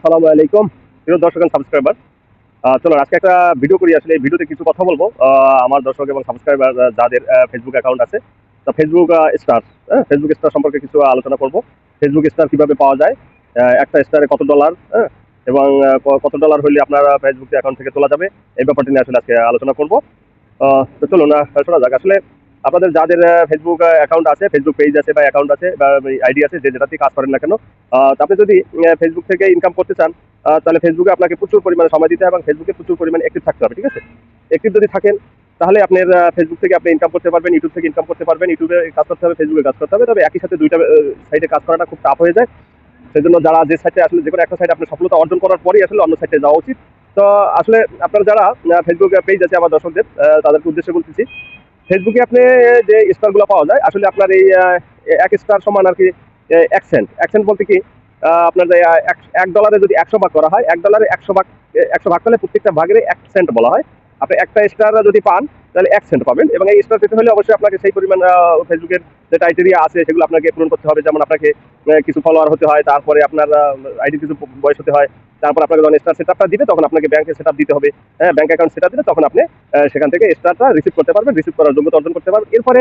আসসালামু আলাইকুম। প্রিয় দর্শক সাবস্ক্রাইবার চলো আজকে একটা ভিডিও করি। আসলে এই ভিডিওতে কিছু কথা বলব। আমার দর্শক এবং সাবস্ক্রাইবার যাদের ফেসবুক অ্যাকাউন্ট আছে তা ফেসবুক স্টার হ্যাঁ ফেসবুক স্টার সম্পর্কে কিছু আলোচনা করব। ফেসবুক স্টার কীভাবে পাওয়া যায়? একটা স্টারে কত ডলার হ্যাঁ এবং কত ডলার হলে আপনার ফেসবুক অ্যাকাউন্ট থেকে তোলা যাবে? এই ব্যাপারটি নিয়ে আসলে আজকে আলোচনা করব। তো চলুন আহ, শোনা যাক। আসলে আপনাদের যাদের ফেসবুক অ্যাকাউন্ট আছে ফেসবুক পেজ আছে বা অ্যাকাউন্ট আছে বা আইডি আছে, যে যেটাতে কাজ করেন না কেন আপনি যদি ফেসবুক থেকে ইনকাম করতে চান তাহলে ফেসবুকে আপনাকে প্রচুর পরিমাণে সময় দিতে হবে এবং ফেসবুকে প্রচুর পরিমাণে অ্যাক্টিভ থাকতে হবে, ঠিক আছে? অ্যাক্টিভ যদি থাকেন, তাহলে আপনার ফেসবুক থেকে আপনি ইনকাম করতে পারবেন ইউটিউব থেকে ইনকাম করতে পারবেন ইউটিউবে কাজ করতে হবে ফেসবুকে কাজ করতে হবে, তবে একই সাথে দুইটা সাইডে কাজ করাটা খুব টাফ হয়ে যায়। সেই জন্য যারা যে সাইডে আসলে যে কোনো একটা সাইডে আপনার সফলতা অর্জন করার পরেই আসলে অন্য সাইডে যাওয়া উচিত। তো আসলে আপনারা যারা ফেসবুক পেজ আছে আমার দর্শকদের তাদেরকে উদ্দেশ্যে বলতেছি ফেসবুকে আপনি যে স্টারগুলো পাওয়া যায় আসলে আপনার এই এক স্টার সমান আর কি এক সেন্ট এক সেন্ট বলতে কি আপনার যে, এক- এক ডলারে যদি একশো ভাগ করা হয় এক ডলারে একশো ভাগ একশো ভাগ করলে প্রত্যেকটা ভাগের এক সেন্ট বলা হয়। আপনি একটা স্টার যদি পান তাহলে এক সেন্ট পাবেন এবং এই স্টার পেতে হলে অবশ্যই আপনাকে সেই পরিমাণ ফেসবুকের যে ক্রাইটেরিয়া আছে সেগুলো আপনাকে পূরণ করতে হবে। যেমন আপনাকে কিছু ফলোয়ার হতে হয় তারপরে আপনার আইডি কিছু বয়স হতে হয় তারপর আপনাকে যখন স্টার সেটআপটা দিবে, তখন আপনাকে ব্যাংকে সেটআপ দিতে হবে। হ্যাঁ ব্যাংক অ্যাকাউন্ট সেটআপ দিলে তখন আপনি সেখান থেকে স্টারটা রিসিভ করতে পারবেন রিসিভ করার যোগ্যতা অর্জন করতে পারবেন। এরপরে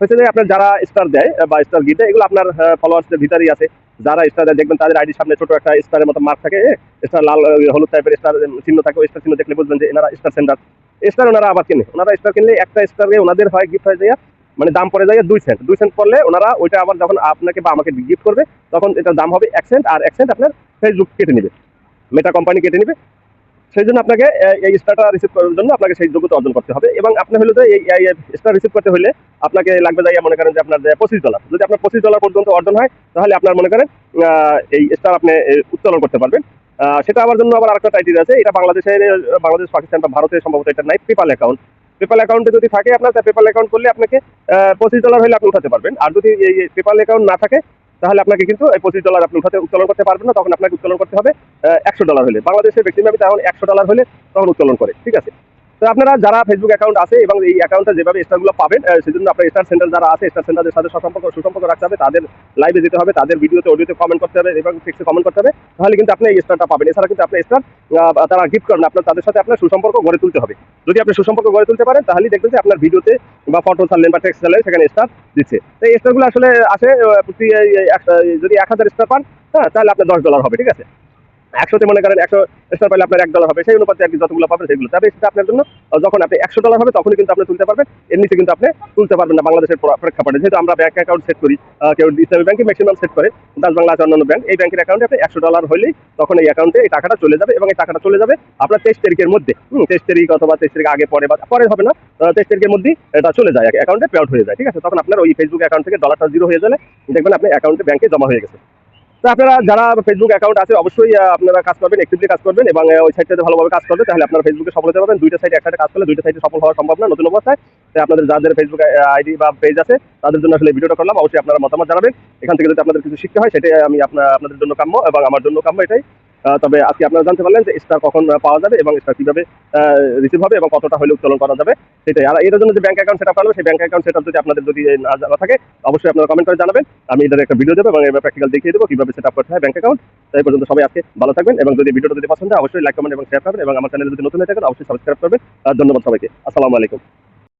হচ্ছে যে আপনার যারা স্টার দেয় বা স্টার দেয়, এগুলো আপনার ফলোয়ার্সদের ভিতরেই আছে। যারা স্টার দেয়, দেখবেন তাদের আইডির সামনে ছোট একটা স্টারের মতো মার্ক থাকে স্টার লাল হলুদ টাইপের স্টার চিহ্ন থাকে, ওই স্টার চিহ্ন দেখলে বুঝবেন যে এনারা স্টার সেন্টার স্টার ওনারা আবার কিনে। ওনারা স্টার কিনলে একটা স্টারে ওনাদের হয় গিফট হয়ে যায় মানে দাম পড়ে যায় দুই সেন্ট দুই সেন্ট পড়লে ওনারা ওইটা আবার যখন আপনাকে বা আমাকে গিফট করবে, তখন এটার দাম হবে এক সেন্ট আর এক সেন্ট আপনার ফেসবুক কেটে নেবে। মেটা কোম্পানি কেটে নেবে। সেই জন্য আপনাকে এই স্টারটা রিসিভ করার জন্য আপনাকে সেই যোগ্যতা অর্জন করতে হবে। এবং আপনি হলো এই স্টার রিসিভ করতে হলে আপনাকে লাগবে যাইয়া মনে করেন যে আপনার পঁচিশ ডলার যদি আপনার পঁচিশ ডলার পর্যন্ত অর্জন হয়, তাহলে আপনার মনে করেন এই স্টার আপনি উত্তোলন করতে পারবেন। সেটা আমার জন্য আবার আরেকটা টাইটেল আছে। এটা বাংলাদেশের বাংলাদেশ, পাকিস্তান বা ভারতের সম্ভবত এটা নাই পেপাল অ্যাকাউন্ট পেপাল অ্যাকাউন্টে যদি থাকে আপনার পেপাল অ্যাকাউন্ট করলে আপনাকে পঁচিশ ডলার হলে আপনি উঠাতে পারবেন। আর যদি এই পেপাল অ্যাকাউন্ট না থাকে তাহলে আপনাকে কিন্তু এই পঁচিশ ডলার আপনি উঠাতে উত্তোলন করতে পারবেন না, তখন আপনাকে উত্তোলন করতে হবে একশো ডলার হলে। বাংলাদেশের ব্যক্তিভাবে তখন একশো ডলার হলে তখন উত্তোলন করে, ঠিক আছে? তো আপনারা যারা ফেসবুক অ্যাকাউন্ট আছে এবং এই অ্যাকাউন্টে যেভাবে স্টারগুলো পাবেন সেজন্য আপনার স্টার সেন্টার যারা আছে স্টার সেন্টারের সাথে সুসম্পর্ক সুসম্পর্ক রাখতে হবে, তাদের লাইভে যেতে হবে, তাদের ভিডিওতে অডিওতে কমেন্ট করতে হবে এবং টেক্সটে কমেন্ট করতে হবে, তাহলে কিন্তু আপনি এই স্টারটা পাবেন। এছাড়া কিন্তু আপনার স্টার তারা গিফট করেন আপনার, তাদের সাথে আপনার সুসম্পর্ক গড়ে তুলতে হবে। যদি আপনি সুসম্পর্ক গড়ে তুলতে পারেন তাহলে দেখবেন যে আপনার ভিডিওতে বা ফটো ছাড়লেন বা টেক্সট ছাড়লেন, সেখানে স্টার দিচ্ছে। তো এই স্টারগুলো আসলে আসে প্রতি যদি এক হাজার স্টার পান হ্যাঁ তাহলে আপনার দশ ডলার হবে, ঠিক আছে? একশোতে মনে করেন একশো স্টার পাইলে আপনার এক ডলার হবে, সেই অনুপাতে আর যতগুলো পাবেন সেগুলো। তবে সেটা আপনার জন্য যখন আপনি একশো ডলার হবে, তখনই কিন্তু আপনি তুলতে পারবেন, এর নিচে কিন্তু আপনি তুলতে পারবেন না বাংলাদেশের প্রেক্ষাপটে। যেহেতু আমরা ব্যাংক অ্যাকাউন্ট সেট করি কেউ ইসলামী ব্যাংকে ম্যাক্সিমাম সেট করে দাস বাংলা আছে অন্যান্য ব্যাংক এই ব্যাংকের অ্যাকাউন্টে আপনি একশো ডলার হলেই তখন এই অ্যাকাউন্টে এই টাকাটা চলে যাবে এবং এই টাকাটা চলে যাবে আপনার তেইশ তারিখের মধ্যে। তেইশ তারিখ অথবা তেইশ তারিখ আগে, পরে বা, পরে হবে না তেইশ তারিখের মধ্যে এটা চলে যায় অ্যাকাউন্টে পে হয়ে যায়, ঠিক আছে? তখন আপনার ওই ফেসবুক অ্যাকাউন্ট থেকে ডলারটা জিরো হয়ে গেলে দেখবেন আপনি অ্যাকাউন্টে ব্যাংকে জমা হয়ে গেছে। তো আপনারা যারা ফেসবুক অ্যাকাউন্ট আছে, অবশ্যই আপনারা কাজ করবেন একটু কাজ করবেন এবং ওই সাইটটাতে ভালোভাবে কাজ করবে তাহলে আপনারা ফেসবুকে সফল হতে পারবেন। দুইটা সাইট একসাথে কাজ করলে দুইটা সাইটে সফল হওয়া সম্ভব না নতুন অবস্থায়। তাই আপনাদের যাদের ফেসবুক আইডি বা পেজ আছে, তাদের জন্য আসলে ভিডিওটা করলাম। অবশ্যই আপনারা মতামত জানাবেন। এখান থেকে যদি আপনাদের কিছু শিখতে হয়, সেটাই আমি আপনার আপনাদের জন্য কাম্য এবং আমার জন্য কাম্য এটাই। তবে আজকে আপনারা জানতে পারলেন যে স্টার কখন পাওয়া যাবে এবং স্টার কীভাবে রিসিভ হবে এবং কতটা হলে উত্তোলন করা যাবে। সেটাই। আর এর জন্য যে ব্যাংক অ্যাকাউন্ট সেটা পারবে সেই ব্যাংক অ্যাকাউন্ট সেটা যদি আপনাদের যদি না জানা থাকে, অবশ্যই আপনারা কমেন্ট করে জানাবেন। আমি এটার একটা ভিডিও দেবো এবং এবার প্র্যাকটিক্যাল দেখিয়ে দেবো কীভাবে সেট আপ করতে হয় ব্যাংক অ্যাকাউন্ট তাই পর্যন্ত সবাই আজকে ভালো থাকবেন এবং যদি ভিডিওটা যদি পছন্দ হয়, অবশ্যই লাইক কমেন্ট এবং শেয়ার করবেন এবং আমার চ্যানেল যদি নতুন হয়ে থাকেন, অবশ্যই সাবস্ক্রাইব করবেন। ধন্যবাদ সবাইকে। আসসালামু আলাইকুম।